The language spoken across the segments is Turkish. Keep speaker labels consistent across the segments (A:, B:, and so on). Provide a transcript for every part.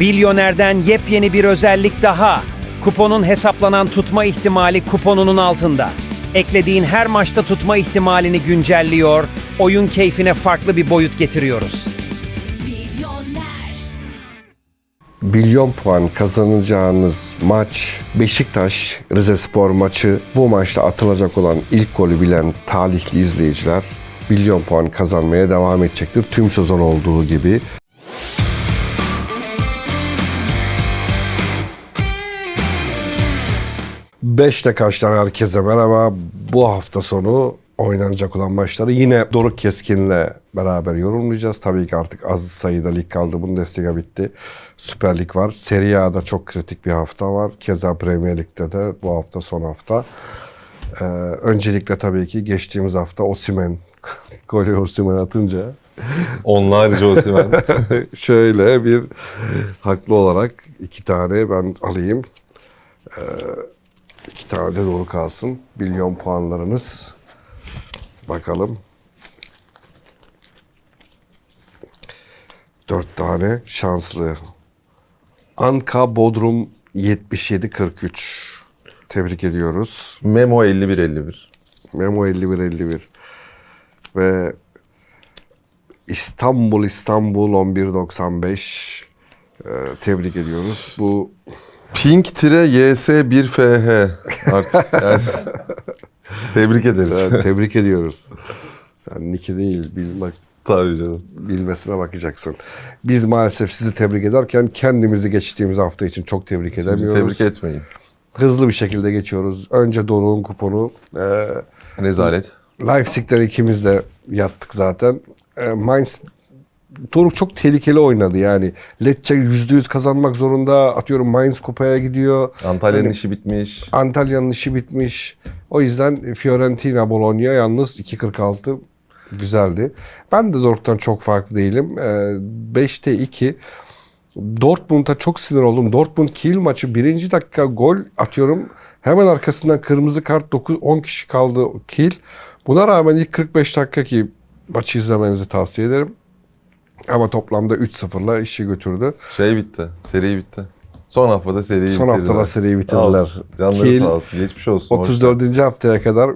A: Bilyoner'den yepyeni bir özellik daha. Kuponun hesaplanan tutma ihtimali kuponunun altında. Eklediğin her maçta tutma ihtimalini güncelliyor, oyun keyfine farklı bir boyut getiriyoruz.
B: Milyon puan kazanacağınız maç Beşiktaş Rizespor maçı. Bu maçta atılacak olan ilk golü bilen talihli izleyiciler milyon puan kazanmaya devam edecektir. Tüm sezon olduğu gibi. Beşte kaçtan herkese merhaba. Bu hafta sonu oynanacak olan maçları yine Doruk Keskin'le beraber yorumlayacağız. Tabii ki artık az sayıda lig kaldı. Bundesliga bitti. Süper Lig var. Serie A'da çok kritik bir hafta var. Keza Premier Lig'de de bu hafta son hafta. Ee, öncelikle tabii ki geçtiğimiz hafta Osimen golü Osimen atınca
C: Onlarca Osimhen.
B: şöyle bir haklı olarak iki tane ben alayım. Ee, iki tane de doğru kalsın. Milyon puanlarınız. Bakalım. Dört tane şanslı. Anka Bodrum 77-43. Tebrik ediyoruz.
C: Memo 51-51.
B: Memo 51-51. Ve İstanbul İstanbul 11.95 Ee, tebrik ediyoruz. Bu
C: Pink-YS1FH artık. Yani. Tebrik ederiz.
B: sen, tebrik ediyoruz. Sen Nick'i değil bil, bak,
C: Tabii canım.
B: bilmesine bakacaksın. Biz maalesef sizi tebrik ederken kendimizi geçtiğimiz hafta için çok tebrik
C: Siz
B: edemiyoruz.
C: bizi tebrik etmeyin.
B: Hızlı bir şekilde geçiyoruz. Önce Doruk'un kuponu. Ee,
C: Rezalet.
B: Leipzig'ten ikimiz de yattık zaten. E, Mainz Doruk çok tehlikeli oynadı yani. Lecce %100 kazanmak zorunda. Atıyorum Mainz kupaya gidiyor.
C: Antalya'nın
B: Hani-
C: işi bitmiş.
B: Antalya'nın işi bitmiş. O yüzden Fiorentina Bologna yalnız 2.46 güzeldi. Ben de Dortmund'dan çok farklı değilim. Ee, 5'te 2. Dortmund'a çok sinir oldum. Dortmund Kiel maçı birinci dakika gol atıyorum. Hemen arkasından kırmızı kart 9 10 kişi kaldı Kiel. Buna rağmen ilk 45 dakika ki maçı izlemenizi tavsiye ederim. Ama toplamda 3-0'la işi götürdü.
C: Şey bitti. Seri bitti. Son haftada seriyi
B: Son
C: bitirdiler.
B: haftada seriyi bitirdiler.
C: Canları
B: Kiel-
C: sağ olsun. Geçmiş olsun.
B: 34. haftaya kadar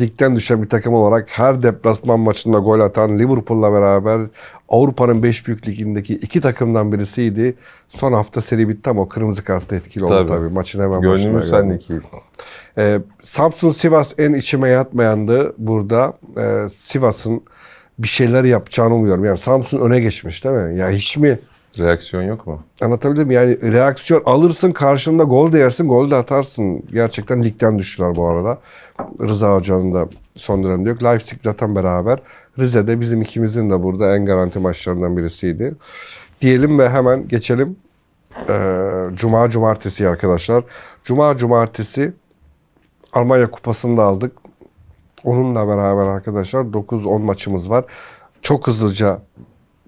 B: ligden düşen bir takım olarak her deplasman maçında gol atan Liverpool'la beraber Avrupa'nın 5 büyük ligindeki iki takımdan birisiydi. Son hafta seri bitti ama o kırmızı kartta etkili oldu
C: Tabii.
B: tabii. Maçın hemen
C: Gönlümüz
B: başına geldi.
C: ki.
B: Ee, Samsun Sivas en içime yatmayandı burada. Ee, Sivas'ın bir şeyler yapacağını umuyorum. Yani Samsun öne geçmiş değil mi? Ya hiç mi
C: Reaksiyon yok mu?
B: Anlatabildim mi? Yani reaksiyon alırsın karşında gol de yersin gol de atarsın. Gerçekten ligden düştüler bu arada. Rıza Hoca'nın da son dönemde yok. Leipzig zaten beraber. Rize'de bizim ikimizin de burada en garanti maçlarından birisiydi. Diyelim ve hemen geçelim. Ee, Cuma cumartesi arkadaşlar. Cuma cumartesi Almanya kupasını da aldık. Onunla beraber arkadaşlar 9-10 maçımız var. Çok hızlıca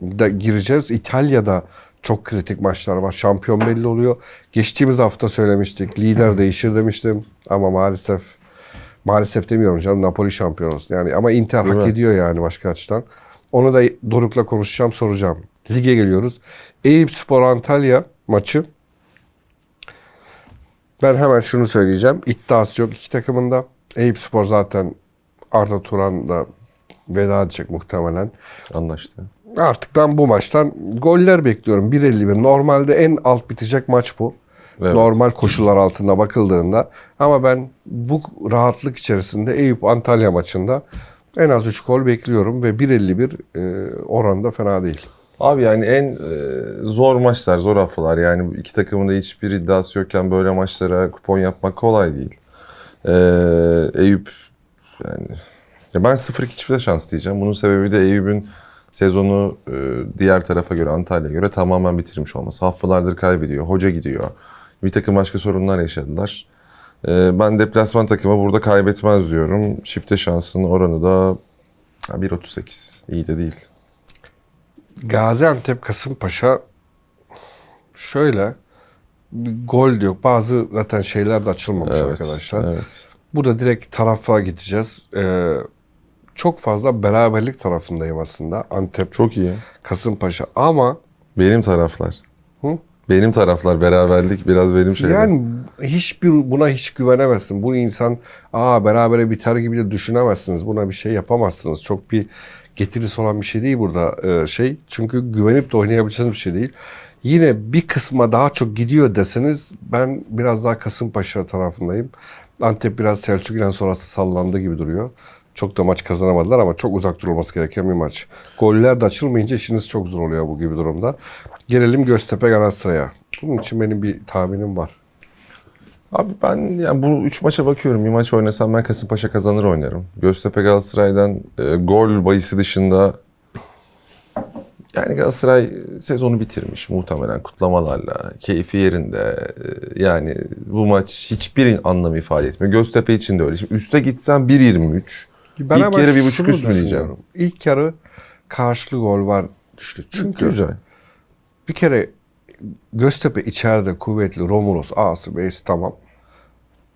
B: da gireceğiz. İtalya'da çok kritik maçlar var. Şampiyon belli oluyor. Geçtiğimiz hafta söylemiştik. Lider değişir demiştim. Ama maalesef maalesef demiyorum canım Napoli şampiyon olsun. Yani ama Inter
C: Değil
B: hak
C: mi?
B: ediyor yani başka açıdan. Onu da Doruk'la konuşacağım, soracağım. Lige geliyoruz. Eyüp Spor Antalya maçı. Ben hemen şunu söyleyeceğim. İddiası yok iki takımında. Eyüp Spor zaten Arda Turan da veda edecek muhtemelen.
C: Anlaştı.
B: Artık ben bu maçtan goller bekliyorum. 1.51. Normalde en alt bitecek maç bu.
C: Evet.
B: Normal koşullar altında bakıldığında. Ama ben bu rahatlık içerisinde Eyüp Antalya maçında en az 3 gol bekliyorum ve 1.51 e, oranda fena değil.
C: Abi yani en e, zor maçlar, zor haftalar. Yani iki takımın da hiçbir iddiası yokken böyle maçlara kupon yapmak kolay değil. E, Eyüp yani ya ben 0-2 çifte şans diyeceğim. Bunun sebebi de Eyüp'ün sezonu e, diğer tarafa göre, Antalya'ya göre tamamen bitirmiş olması. Haftalardır kaybediyor, hoca gidiyor. Bir takım başka sorunlar yaşadılar. E, ben deplasman takımı burada kaybetmez diyorum. Çifte şansın oranı da ha, 1.38. İyi de değil.
B: Gaziantep Kasımpaşa şöyle bir gol de yok. Bazı zaten şeyler de açılmamış arkadaşlar.
C: Evet.
B: Burada direkt tarafa gideceğiz. Ee, çok fazla beraberlik tarafındayım aslında. Antep,
C: Çok iyi.
B: Kasımpaşa ama
C: Benim taraflar.
B: Hı?
C: Benim taraflar beraberlik biraz benim şeyim.
B: Yani hiçbir buna hiç güvenemezsin. Bu insan aa berabere biter gibi de düşünemezsiniz. Buna bir şey yapamazsınız. Çok bir getirisi olan bir şey değil burada e, şey. Çünkü güvenip de oynayabileceğiniz bir şey değil. Yine bir kısma daha çok gidiyor deseniz ben biraz daha Kasımpaşa tarafındayım. Antep biraz Selçuk İnan sonrası sallandı gibi duruyor. Çok da maç kazanamadılar ama çok uzak durulması gereken bir maç. Goller de açılmayınca işiniz çok zor oluyor bu gibi durumda. Gelelim Göztepe Galatasaray'a. Bunun için benim bir tahminim var.
C: Abi ben yani bu üç maça bakıyorum. Bir maç oynasam ben Kasımpaşa kazanır oynarım. Göztepe Galatasaray'dan e, gol bayısı dışında yani Galatasaray sezonu bitirmiş muhtemelen kutlamalarla. Keyfi yerinde. E, yani bu maç hiçbir anlam ifade etmiyor. Göztepe için de öyle. Şimdi üste gitsen 1.23.
B: Ben
C: İlk yarı bir buçuk
B: şunu
C: üst mü diyeceğim?
B: İlk yarı karşılığı gol var düştü. Çünkü
C: Güzel.
B: bir kere Göztepe içeride kuvvetli Romulus, A'sı, B'si tamam.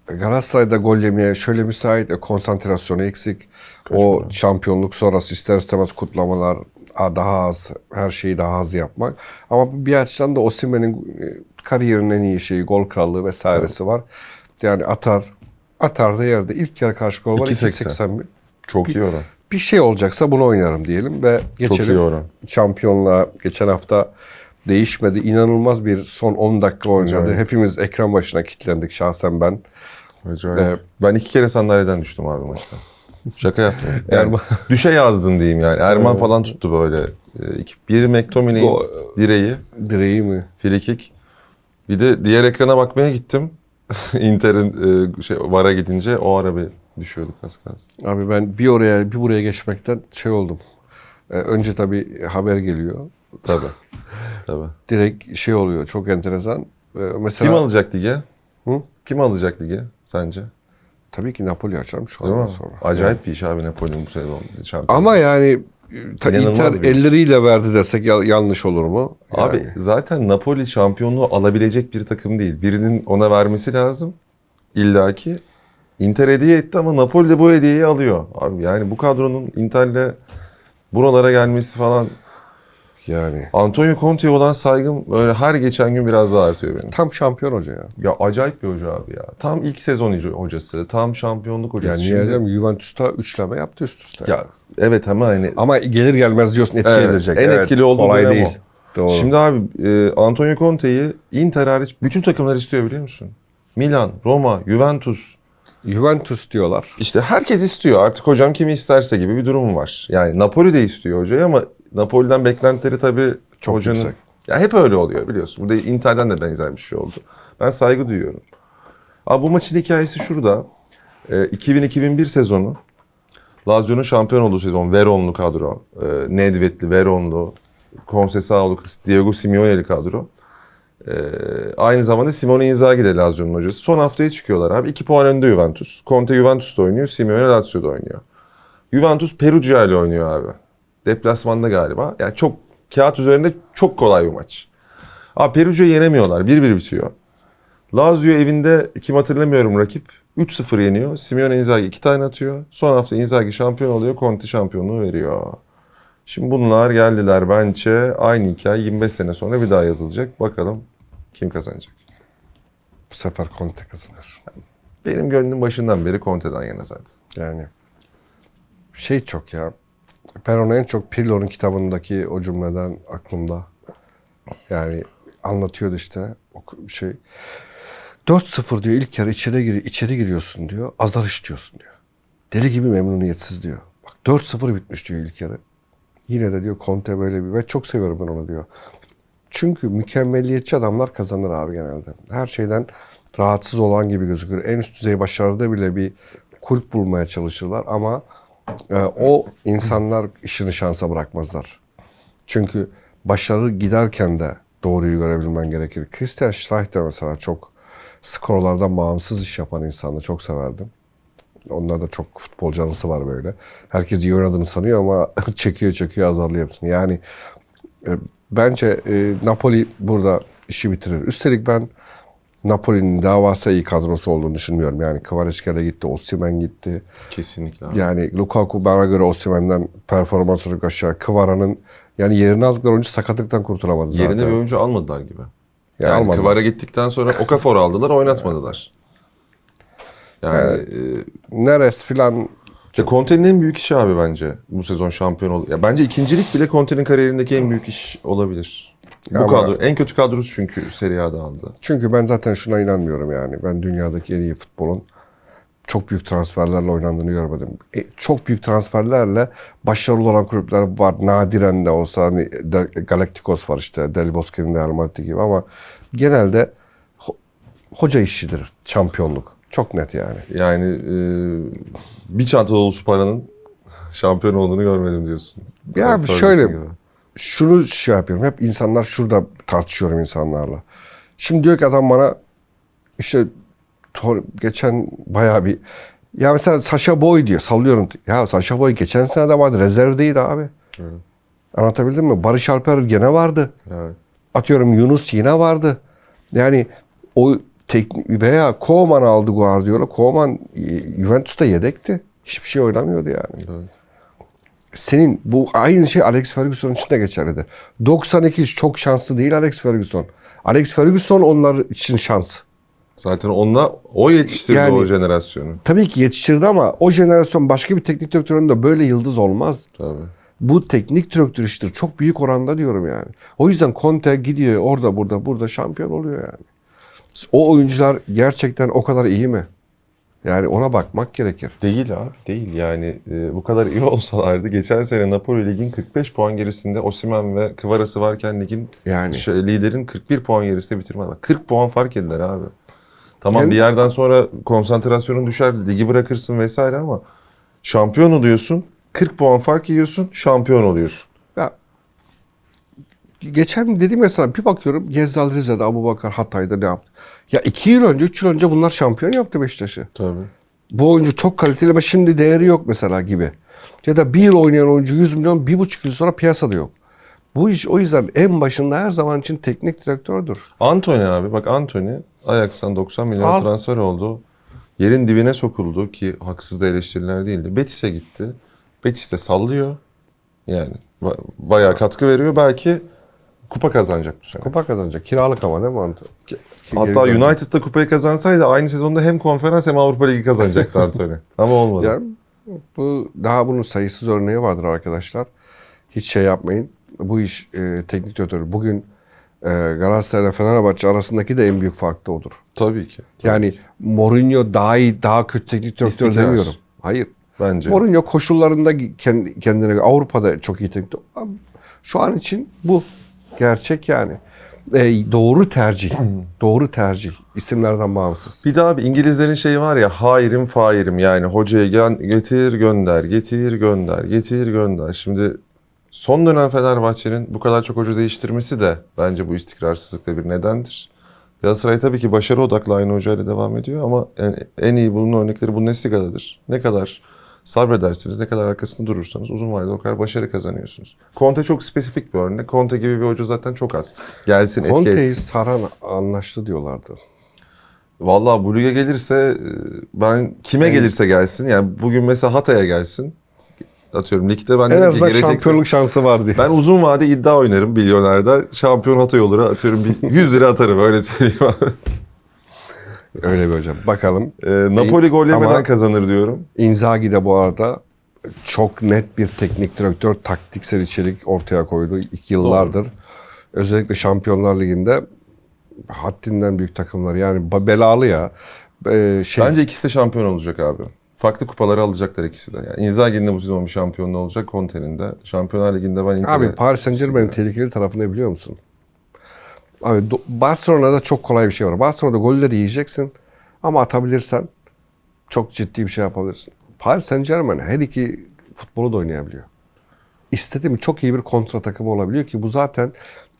B: Galatasaray'da gol yemeye şöyle müsait, e, konsantrasyonu eksik. O şampiyonluk sonrası ister istemez kutlamalar daha az, her şeyi daha az yapmak. Ama bir açıdan da Osimhen'in e, kariyerinin en iyi şeyi gol krallığı vesairesi var. Yani atar, atar da yerde ilk yarı karşı gol var
C: 2.80.
B: 2.81.
C: Çok iyi oran.
B: Bir şey olacaksa bunu oynarım diyelim ve geçelim.
C: iyi oran.
B: Şampiyonluğa geçen hafta değişmedi. İnanılmaz bir son 10 dakika oynadı.
C: Acayip.
B: Hepimiz ekran başına kilitlendik şahsen ben.
C: Acayip.
B: Ee,
C: ben iki kere sandalyeden düştüm abi maçta. Şaka yapmıyorum. Yani düşe yazdım diyeyim yani. Erman falan tuttu böyle. Ee, iki- Bir McTominay'in direği,
B: Direği mi?
C: frikik. Bir de diğer ekrana bakmaya gittim. Inter'in e, şey VAR'a gidince o ara bir düşüyorduk az kalsın.
B: Abi ben bir oraya bir buraya geçmekten şey oldum. Ee, önce tabii haber geliyor.
C: Tabii. Tabii.
B: Direkt şey oluyor. Çok enteresan. Ee, mesela
C: Kim alacak lige?
B: Hı?
C: Kim alacak lige sence?
B: Tabii ki Napoli açarım şu
C: Değil
B: andan
C: mi?
B: sonra.
C: Acayip bir iş abi Napoli'nin bu sezon.
B: Ama yani ta,
C: İnanılmaz
B: Inter
C: bir iş.
B: elleriyle verdi desek ya- yanlış olur mu?
C: Abi
B: Yani.
C: zaten Napoli şampiyonluğu alabilecek bir takım değil. Birinin ona vermesi lazım. İlla ki. Inter hediye etti ama Napoli de bu hediyeyi alıyor. Abi yani bu kadronun Inter'le buralara gelmesi falan
B: yani
C: Antonio Conte'ye olan saygım böyle her geçen gün biraz daha artıyor benim.
B: tam şampiyon hoca ya.
C: Ya acayip bir hoca abi ya. Tam ilk sezon hoca- hocası, tam şampiyonluk hocası.
B: Yani niye
C: Şimdi-
B: diyeceğim Juventus'ta üçleme yaptı üst üste.
C: Ya evet ama hani
B: Ama gelir gelmez diyorsun etki
C: Evet,
B: edecek.
C: en etkili olduğu
B: kolay değil. Doğru.
C: Şimdi abi e, Antonio Conte'yi Inter hariç bütün takımlar istiyor biliyor musun? Milan, Roma, Juventus.
B: Juventus diyorlar.
C: İşte herkes istiyor. Artık hocam kimi isterse gibi bir durum var. Yani Napoli de istiyor hocayı ama Napoli'den beklentileri tabii
B: Çok
C: hocanın...
B: yüksek.
C: Ya hep öyle oluyor biliyorsun. Burada Inter'den de benzer bir şey oldu. Ben saygı duyuyorum. Abi bu maçın hikayesi şurada. E, 2000-2001 sezonu. Lazio'nun şampiyon olduğu sezon. Veronlu kadro. E, Nedved'li, Veronlu, Conceição'lu, Diego Simeone'li kadro. E, aynı zamanda Simone Inzaghi de Lazio'nun hocası. Son haftaya çıkıyorlar abi. 2 puan önde Juventus. Conte Juventus'ta oynuyor. Simeone Lazio'da oynuyor. Juventus Perugia ile oynuyor abi. Deplasmanda galiba. Yani çok kağıt üzerinde çok kolay bir maç. Abi Perugia'yı yenemiyorlar. 1-1 bitiyor. Lazio evinde kim hatırlamıyorum rakip. 3-0 yeniyor. Simeone Inzaghi 2 tane atıyor. Son hafta Inzaghi şampiyon oluyor. Conte şampiyonluğu veriyor. Şimdi bunlar geldiler bence. Aynı hikaye 25 sene sonra bir daha yazılacak. Bakalım kim kazanacak.
B: Bu sefer Conte kazanır.
C: Benim gönlüm başından beri Conte'den yana zaten.
B: Yani şey çok ya. Ben onu en çok Pirlo'nun kitabındaki o cümleden aklımda. Yani anlatıyordu işte o şey. 4-0 diyor ilk yarı içeri, gir içeri giriyorsun diyor. Azar işliyorsun diyor. Deli gibi memnuniyetsiz diyor. Bak 4-0 bitmiş diyor ilk yarı. Yine de diyor Conte böyle bir ve çok seviyorum ben onu diyor. Çünkü mükemmelliyetçi adamlar kazanır abi genelde. Her şeyden rahatsız olan gibi gözükür. En üst düzey başarıda bile bir kulp bulmaya çalışırlar ama e, o insanlar işini şansa bırakmazlar. Çünkü başarı giderken de doğruyu görebilmen gerekir. Christian Streich de mesela çok skorlardan bağımsız iş yapan insanı çok severdim. Onda da çok futbolcu anısı var böyle. Herkes iyi oynadığını sanıyor ama çekiyor çekiyor azarlıyor hepsini. Yani e, bence e, Napoli burada işi bitirir. Üstelik ben Napoli'nin davası iyi kadrosu olduğunu düşünmüyorum. Yani Kvaratskhelia gitti, Osimhen gitti.
C: Kesinlikle abi.
B: Yani Lukaku bana göre Osimhen'den performans olarak aşağı. Kvara'nın yani yerini aldıkları oyuncu sakatlıktan kurtulamadı zaten.
C: Yerine bir oyuncu almadılar gibi.
B: Yani,
C: Yani
B: almadılar.
C: Kıvar'a gittikten sonra Okafor aldılar, oynatmadılar. Yani e,
B: Neres filan
C: işte Conte'nin en büyük işi abi bence bu sezon şampiyon ol. Ya bence ikincilik bile Conte'nin kariyerindeki en büyük iş olabilir. Bu
B: Ama-
C: kadro en kötü kadrosu çünkü Serie A'da aldı.
B: Çünkü ben zaten şuna inanmıyorum yani. Ben dünyadaki en iyi futbolun çok büyük transferlerle oynandığını görmedim. E, çok büyük transferlerle başarılı olan kulüpler var. Nadiren de olsa hani De- Galacticos var işte. Del Bosque'nin Real Madrid gibi ama genelde ho- hoca işidir şampiyonluk. Çok net yani.
C: Yani e, bir çanta dolusu paranın şampiyon olduğunu görmedim diyorsun.
B: Ya
C: Ferguson
B: şöyle
C: gibi.
B: Şunu şey yapıyorum. Hep insanlar şurada tartışıyorum insanlarla. Şimdi diyor ki adam bana işte geçen bayağı bir ya mesela Sasha Boy diyor. Sallıyorum. Ya Sasha Boy geçen sene de vardı. Rezervdeydi abi. Anlatabildim mi? Barış Alper gene vardı.
C: Evet.
B: Atıyorum Yunus yine vardı. Yani o teknik veya Koeman aldı Guardiola. Koeman e, Juventus'ta yedekti. Hiçbir şey oynamıyordu yani
C: Evet.
B: Senin bu aynı şey Alex Ferguson için de geçerlidir. 92 çok şanslı değil Alex Ferguson. Alex Ferguson onlar için şans.
C: Zaten onunla o yetiştirdi
B: Yani-
C: o jenerasyonu.
B: Tabii ki yetiştirdi ama o jenerasyon başka bir teknik direktörün de böyle yıldız olmaz.
C: Tabii.
B: Bu teknik direktör iştir. Çok büyük oranda diyorum yani. O yüzden Conte gidiyor orada burada burada şampiyon oluyor yani. O oyuncular gerçekten o kadar iyi mi? Yani ona bakmak gerekir.
C: Değil abi değil yani e, bu kadar iyi olsalardı geçen sene Napoli ligin 45 puan gerisinde Osimhen ve Kvarası varken ligin
B: Yani.
C: şey, liderin 41 puan gerisinde bitirme var. 40 puan fark ettiler abi. Tamam
B: Yani-
C: bir yerden sonra konsantrasyonun düşer, ligi bırakırsın vesaire ama şampiyon oluyorsun, 40 puan fark yiyorsun, şampiyon oluyorsun.
B: Geçen dedim ya sana bir bakıyorum Gezzal Rize'de, Abu Bakar Hatay'da ne yaptı? Ya iki yıl önce, üç yıl önce bunlar şampiyon yaptı Beşiktaş'ı.
C: Tabii.
B: Bu oyuncu çok kaliteli ama şimdi değeri yok mesela gibi. Ya da bir yıl oynayan oyuncu 100 milyon, bir buçuk yıl sonra piyasada yok. Bu iş o yüzden en başında her zaman için teknik direktördür.
C: Anthony abi bak Anthony Ajax'tan 90 milyon
B: Al.
C: transfer oldu. Yerin dibine sokuldu ki haksız da eleştiriler değildi. Betis'e gitti. Betis de sallıyor. Yani ba- bayağı katkı veriyor. Belki kupa kazanacak bu sene.
B: Kupa kazanacak. Kiralık ama değil mi Anto? Ki-
C: Hatta United'da kupayı kazansaydı aynı sezonda hem konferans hem Avrupa Ligi kazanacaktı Anthony. Ama olmadı.
B: Ya, bu daha bunun sayısız örneği vardır arkadaşlar. Hiç şey yapmayın. Bu iş e, teknik direktör. Bugün e, Galatasaray ile Fenerbahçe arasındaki de en büyük fark da odur.
C: Tabii ki.
B: Yani Mourinho daha iyi, daha kötü teknik direktör demiyorum. Hayır.
C: Bence.
B: Mourinho koşullarında kendi, kendine Avrupa'da çok iyi teknik Şu an için bu gerçek yani. E, doğru tercih. doğru tercih. İsimlerden bağımsız.
C: Bir daha bir İngilizlerin şeyi var ya hairim fairim yani hocaya gel, getir gönder, getir gönder, getir gönder. Şimdi son dönem Fenerbahçe'nin bu kadar çok hoca değiştirmesi de bence bu istikrarsızlıkta bir nedendir. Galatasaray tabii ki başarı odaklı aynı hocayla devam ediyor ama en, en iyi bunun örnekleri Bundesliga'dadır. Ne kadar sabredersiniz, ne kadar arkasında durursanız uzun vadede o kadar başarı kazanıyorsunuz. Conte çok spesifik bir örnek. Conte gibi bir hoca zaten çok az. Gelsin etki
B: Conte'yi
C: etsin.
B: saran anlaştı diyorlardı.
C: Vallahi bu lige gelirse e, ben kime
B: Yani-
C: gelirse gelsin. Yani bugün mesela Hatay'a gelsin. Atıyorum ligde ben
B: En
C: ki
B: azından
C: gelecekse-
B: şampiyonluk şansı var diye.
C: Ben uzun vade iddia oynarım milyonerde. Şampiyon Hatay olur atıyorum bir 100 lira atarım öyle söyleyeyim.
B: Öyle bir hocam. Bakalım.
C: E, Napoli gol yemeden
B: Ama-
C: kazanır diyorum.
B: Inzaghi de bu arada çok net bir teknik direktör, taktiksel içerik ortaya koydu iki yıllardır. Özellikle Şampiyonlar Ligi'nde haddinden büyük takımlar yani belalı ya. Ee, şey,
C: Bence ikisi de şampiyon olacak abi. Farklı kupaları alacaklar ikisi de. Yani Inzaghi'nin de bu sezon bir şampiyonluğu olacak. Conte'nin de. Şampiyonlar Ligi'nde ben Inter'e...
B: Abi Paris Saint Germain'in tehlikeli tarafı ne biliyor musun? Abi Barcelona'da çok kolay bir şey var. Barcelona'da golleri yiyeceksin ama atabilirsen çok ciddi bir şey yapabilirsin. Paris Saint Germain her iki futbolu da oynayabiliyor. İstediği mi çok iyi bir kontra takımı olabiliyor ki bu zaten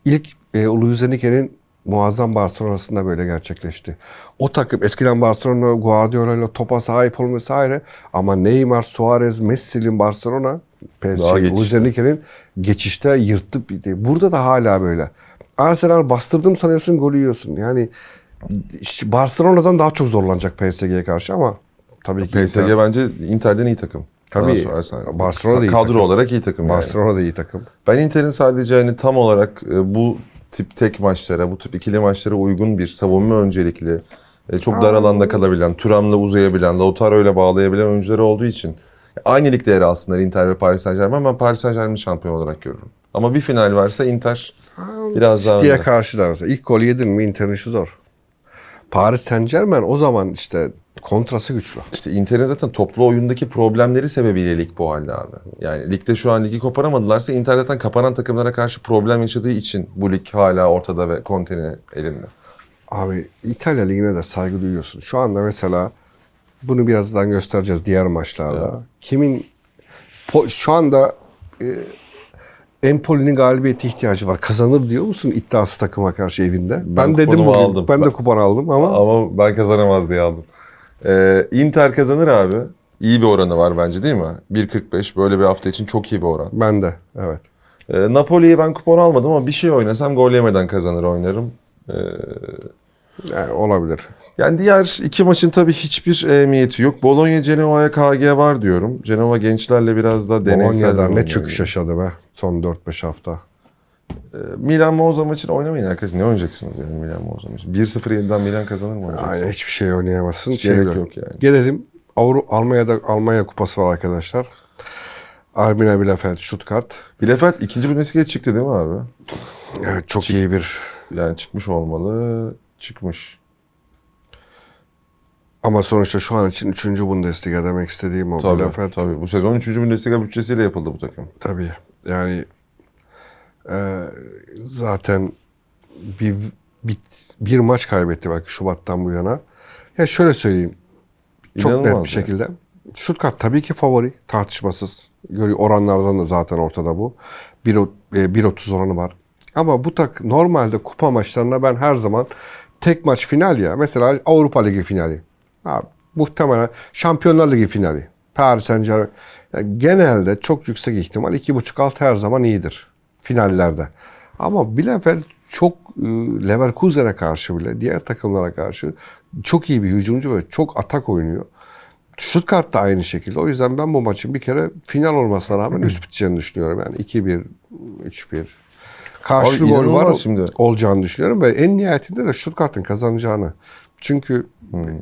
B: ilk e, Luis Enrique'nin muazzam Barcelona'sında böyle gerçekleşti. O takım eskiden Barcelona Guardiola ile topa sahip olma vesaire ama Neymar, Suarez, Messi'nin Barcelona PSG, Luis. Enrique'nin geçişte bitti. Burada da hala böyle. Arsenal bastırdım sanıyorsun golü yiyorsun. Yani işte Barcelona'dan daha çok zorlanacak PSG'ye karşı ama tabii ki
C: PSG bence Inter'den iyi takım.
B: Tabii. Barcelona da iyi
C: Kadro
B: takım.
C: olarak iyi takım yani.
B: Barcelona da iyi takım.
C: Ben Inter'in sadece hani tam olarak e, bu tip tek maçlara, bu tip ikili maçlara uygun bir savunma öncelikli, e, çok dar alanda kalabilen, Turam'la uzayabilen, Lautaro'yla bağlayabilen oyuncuları olduğu için aynı ligde yer alsınlar Inter ve Paris Saint Germain. Ben Paris Saint Germain'i şampiyon olarak görürüm. Ama bir final varsa Inter biraz daha
B: City'ye
C: önde.
B: karşı da mesela ilk golü yedin mi Inter'in işi zor. Paris Saint Germain o zaman işte kontrası güçlü.
C: İşte Inter'in zaten toplu oyundaki problemleri sebebiyle lig bu halde abi. Yani ligde şu an ligi koparamadılarsa Inter zaten kapanan takımlara karşı problem yaşadığı için bu lig hala ortada ve Conte'nin elinde.
B: Abi İtalya Ligi'ne de saygı duyuyorsun. Şu anda mesela bunu birazdan göstereceğiz diğer maçlarda. Kimin po- şu anda e, Empoli'nin galibiyete ihtiyacı var. Kazanır diyor musun iddiasız takıma karşı evinde? Ben, dedim
C: kuponumu
B: bugün.
C: aldım.
B: Ben de
C: Ben-
B: kupon aldım ama
C: Ama ben kazanamaz diye aldım. Ee, Inter kazanır abi. İyi bir oranı var bence değil mi? 1.45 böyle bir hafta için çok iyi bir oran.
B: ben de evet.
C: Ee, Napoli'yi ben kupon almadım ama bir şey oynasam gol yemeden kazanır oynarım. Ee,
B: Yani olabilir.
C: Yani diğer iki maçın tabii hiçbir ehemmiyeti yok. Bologna Cenova'ya KG var diyorum. Cenova gençlerle biraz da deneysel. oyun
B: ne
C: oynuyor.
B: yaşadı be son 4-5 hafta.
C: Ee, Milan Monza maçını oynamayın arkadaşlar. Ne oynayacaksınız yani Milan Monza maçı? 1-0-7'den Milan kazanır mı?
B: Aynen hiçbir şey oynayamazsın.
C: Hiç
B: Şey
C: gerek
B: yok.
C: yani.
B: Gelelim Avru Almanya'da Almanya kupası var arkadaşlar. Arminia Bielefeld, Stuttgart.
C: Bielefeld ikinci Bundesliga'ya çıktı değil mi abi?
B: Evet çok iyi bir
C: Yani çıkmış olmalı. Çıkmış.
B: Ama sonuçta şu an için 3. Bundesliga demek istediğim o.
C: Tabii,
B: Bielefeld
C: tabii. Bu sezon 3. Bundesliga bütçesiyle yapıldı bu takım.
B: Tabii. Yani e, zaten bir, bir bir maç kaybetti belki Şubat'tan bu yana. Ya şöyle söyleyeyim. Çok net
C: İnanılmaz
B: bir
C: ya.
B: şekilde. Stuttgart tabii ki favori tartışmasız. Görüyor oranlardan da zaten ortada bu. 1.30 e, 1.30 oranı var. Ama bu tak normalde kupa maçlarında ben her zaman tek maç final ya. Mesela Avrupa Ligi finali. Abi, muhtemelen Şampiyonlar Ligi finali. Paris Saint Germain. Yani genelde çok yüksek ihtimal 2.5 alt her zaman iyidir finallerde. Ama Bielefeld çok e, Leverkusen'e karşı bile diğer takımlara karşı çok iyi bir hücumcu ve çok atak oynuyor. Stuttgart da aynı şekilde. O yüzden ben bu maçın bir kere final olmasına rağmen üst biteceğini düşünüyorum. Yani 2-1, 3-1. Karşılıklı
C: Abi
B: gol var
C: şimdi.
B: olacağını düşünüyorum ve en nihayetinde de Stuttgart'ın kazanacağını. Çünkü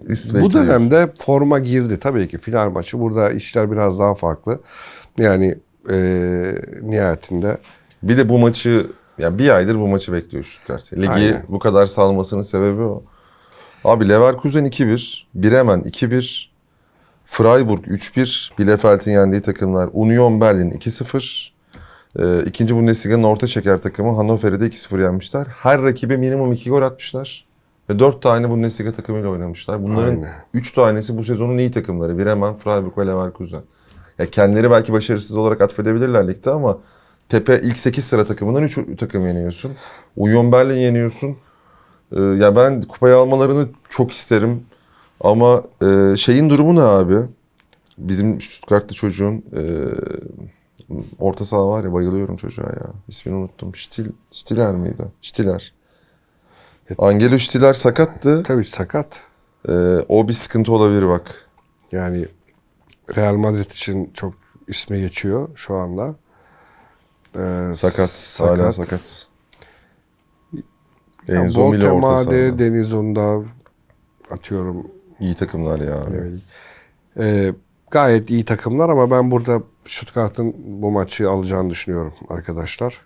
C: Üst ve
B: bu dönemde forma girdi. Tabii ki final maçı. Burada işler biraz daha farklı. Yani e, nihayetinde
C: Bir de bu maçı ya bir aydır bu maçı bekliyor Stuttgart. Ligi
B: Aynen.
C: bu kadar salmasının sebebi o. Abi Leverkusen 2-1, Bremen 2-1, Freiburg 3-1, Bielefeld'in yendiği takımlar Union Berlin 2-0. Ee, ikinci Bundesliga'nın orta çeker takımı Hannover'i de 2-0 yenmişler. Her rakibe minimum 2 gol atmışlar. Ve 4 tane Bundesliga takımıyla oynamışlar. Bunların
B: Aynen.
C: 3 tanesi bu sezonun iyi takımları. Bremen, Freiburg ve Leverkusen. Ya kendileri belki başarısız olarak atfedebilirler ligde ama tepe ilk 8 sıra takımından 3 takım yeniyorsun. Union Berlin yeniyorsun. Ee, ya ben kupayı almalarını çok isterim. Ama e, şeyin durumu ne abi? Bizim Stuttgart'ta çocuğun e, orta saha var ya bayılıyorum çocuğa ya. İsmini unuttum. Stil, Stiler miydi? Stiler. Angelo Stiler sakattı.
B: tabii sakat.
C: Ee, o bir sıkıntı olabilir bak.
B: Yani Real Madrid için çok ismi geçiyor şu anda. Ee,
C: Sakat. Hala sakat.
B: Ya
C: Enzo Mille orta sahada.
B: Denizon'da atıyorum.
C: İyi takımlar ya.
B: Evet. Ee, gayet iyi takımlar ama ben burada Stuttgart'ın bu maçı alacağını düşünüyorum arkadaşlar.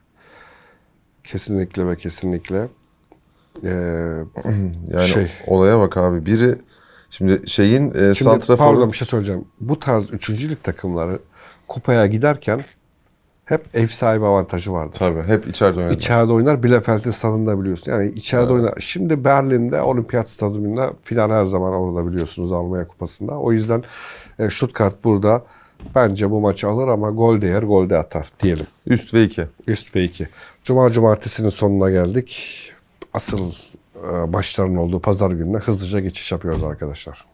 B: Kesinlikle ve kesinlikle. Ee,
C: Yani
B: Şey.
C: olaya bak abi. Biri şimdi şeyin e,
B: şimdi
C: santraforu
B: pardon bir şey söyleyeceğim. Bu tarz üçüncülük takımları kupaya giderken hep ev sahibi avantajı vardır.
C: tabii hep içeride oynadı.
B: İçeride oynar Bielefeld'in stadında biliyorsun. Yani içeride oynar. Şimdi Berlin'de Olimpiyat Stadyumunda final her zaman orada biliyorsunuz Almanya Kupası'nda. O yüzden e, Stuttgart burada bence bu maçı alır ama gol de yer, gol de atar diyelim.
C: Üst ve iki.
B: Üst ve iki. Cuma cumartesinin sonuna geldik. Asıl e, maçların olduğu pazar gününe hızlıca geçiş yapıyoruz arkadaşlar.